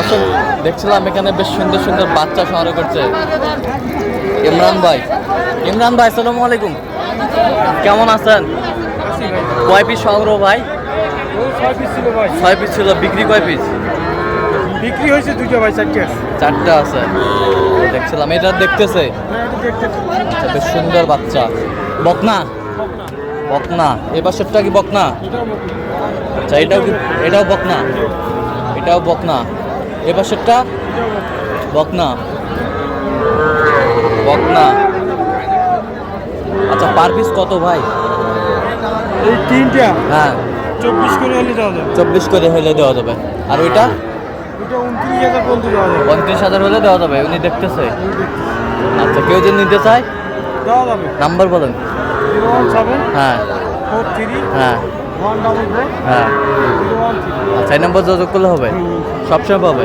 দর্শক দেখছিলাম এখানে বেশ সুন্দর সুন্দর বাচ্চা সংগ্রহ করছে। ইমরান ভাই। ইমরান ভাই আসসালামু আলাইকুম। কেমন আছেন? কয় পিস সংগ্রহ ভাই? ছয় পিস ছিল বিক্রি কয় পিস? বিক্রি হয়েছে দুটো ভাই চারটে চারটা আছে। দেখছিলাম এটা দেখতেছে? আচ্ছা, বেশ সুন্দর বাচ্চা। বকনা? বকনা। এবার পাশেরটা কি বকনা। আচ্ছা এটাও কি এটাও বকনা? এটাও বকনা। এ পাশেরটা বকনা। বকনা। আচ্ছা পার পিস কত ভাই? এই তিনটা। হ্যাঁ। চব্বিশ করে হলে দেওয়া যাবে। চব্বিশ করে হলে দেওয়া যাবে। আর ওইটা? পঁয়ত্রিশ হাজার হলে দেওয়া যাবে উনি দেখতেছে। আচ্ছা কেউ যদি নিতে চায়? দেওয়া যাবে। নাম্বার বলেন। হ্যাঁ। হ্যাঁ। হ্যাঁ। জিরো নম্বর যোগাযোগ করলে হবে? সবসময় পাবে।